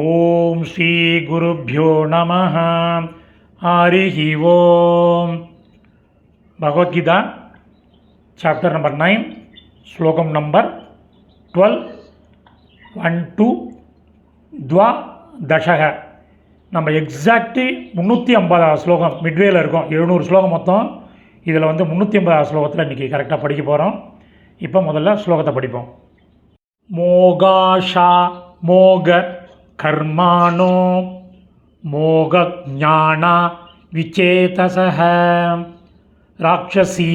ஓம் ஸ்ரீ குருப்பியோ நம Hari Om Bhagavad Gita chapter number nine ஸ்லோகம் நம்பர் டுவெல் ஒன் டூ துவா தசக நம்ம எக்ஸாக்டு முந்நூற்றி ஐம்பதாவது ஸ்லோகம் மிட்வேயில் இருக்கோம். எழுநூறு ஸ்லோகம் மொத்தம். இதில் வந்து முந்நூற்றி ஐம்பதாவது ஸ்லோகத்தில் இன்றைக்கி கரெக்டாக படிக்க போகிறோம் இப்போ முதல்ல ஸ்லோகத்தை படிப்போம். மோகாஷா மோக கர்மாணோ மோக ஞானா விச்சேதசக ராட்சசி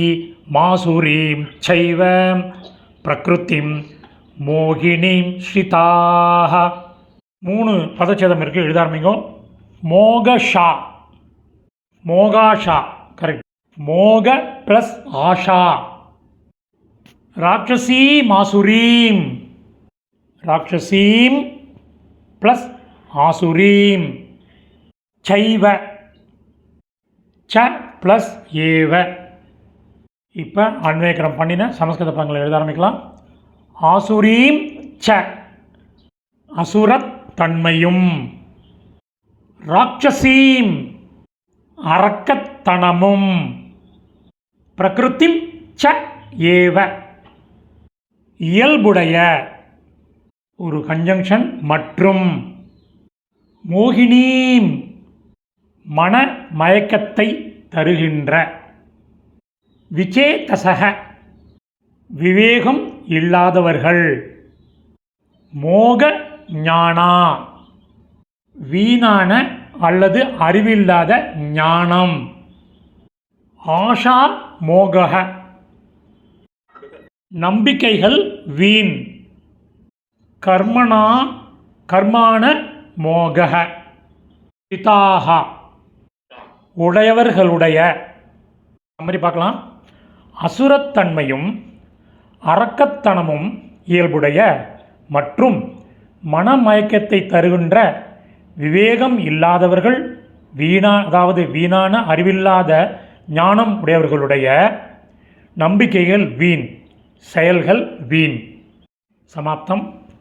மாசுரீம் சைவ பிரகிருத்திம் மோகினிம் ஸ்ரிதாக மூணு பதச்சேதம் இருக்குது எழுத ஆரம்பிங்கோ மோகஷா. மோகாஷா கரெக்ட் மோக ப்ளஸ் ஆஷா. ராட்சசி மாசுரீம். ராட்சசீம் ப்ளஸ் ஆசுரீம் சைவ ச ப்ளஸ் ஏவ இப்போ அன்வேக்கரம் பண்ணின சமஸ்கிருத பங்களை எழுத ஆரம்பிக்கலாம். ஆசுரீம் ச அசுரத் தன்மையும். ராட்சசீம். அரக்கத்தனமும். பிரகிருத்தி ச ஏவ. இயல்புடைய ஒரு கன்ஜங்ஷன் மற்றும். மோகினீம் மன மயக்கத்தை தருகின்ற. விச்சேதசக விவேகம் இல்லாதவர்கள். மோக ஞானா வீணான அல்லது அறிவில்லாத ஞானம். ஆஷா மோகக நம்பிக்கைகள் வீண். கர்மணா கர்மான மோகக பிதாகா உடையவர்களுடைய மாதிரி பார்க்கலாம். அசுரத்தன்மையும் அரக்கத்தனமும் இயல்புடைய மற்றும் மனமயக்கத்தை தருகின்ற விவேகம் இல்லாதவர்கள் வீணா அதாவது வீணான அறிவில்லாத ஞானம் உடையவர்களுடைய நம்பிக்கைகள் வீண் செயல்கள் வீண். சமாப்தம்.